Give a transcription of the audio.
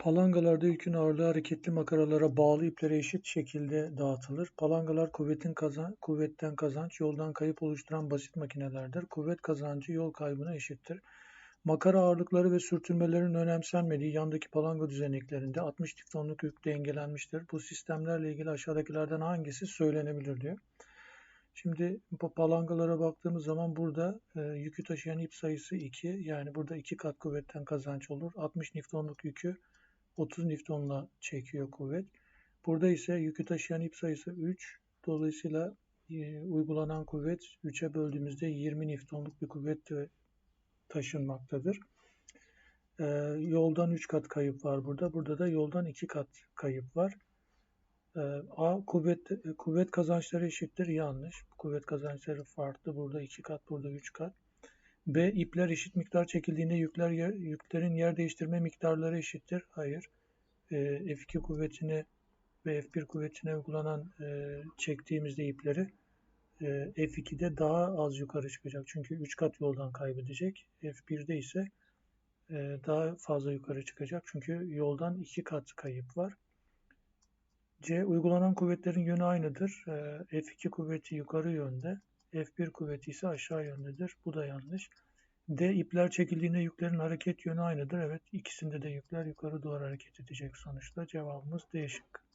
Palangalarda yükün ağırlığı hareketli makaralara bağlı iplere eşit şekilde dağıtılır. Palangalar kuvvetin kazan kuvvetten kazanç, yoldan kayıp oluşturan basit makinelerdir. Kuvvet kazancı yol kaybına eşittir. Makara ağırlıkları ve sürtünmelerin önemsenmediği yandaki palanga düzeneklerinde 60 tonluk yük dengelenmiştir. Bu sistemlerle ilgili aşağıdakilerden hangisi söylenebilir diyor. Şimdi palangalara baktığımız zaman burada e, yükü taşıyan ip sayısı 2. Yani burada 2 kat kuvvetten kazanç olur. 60 Newton'luk yükü 30 Newton'la çekiyor kuvvet. Burada ise yükü taşıyan ip sayısı 3. Dolayısıyla e, uygulanan kuvvet 3'e böldüğümüzde 20 Newton'luk bir kuvvet taşınmaktadır. E, yoldan 3 kat kayıp var burada. Burada da yoldan 2 kat kayıp var. E, A kuvvet kuvvet kazançları eşittir. Yanlış. Kuvvet kazançları farklı. Burada 2 kat, burada 3 kat. B ipler eşit miktar çekildiğinde yükler yer, yüklerin yer değiştirme miktarları eşittir. Hayır. E, F2 kuvvetine ve F1 kuvvetine uygulanan e, çektiğimizde ipleri e, F2'de daha az yukarı çıkacak. Çünkü 3 kat yoldan kaybedecek. F1'de ise e, daha fazla yukarı çıkacak. Çünkü yoldan 2 kat kayıp var. C. Uygulanan kuvvetlerin yönü aynıdır. E, F2 kuvveti yukarı yönde. F1 kuvveti ise aşağı yöndedir. Bu da yanlış. D. ipler çekildiğinde yüklerin hareket yönü aynıdır. Evet ikisinde de yükler yukarı doğru hareket edecek sonuçta. Cevabımız D şıkkı.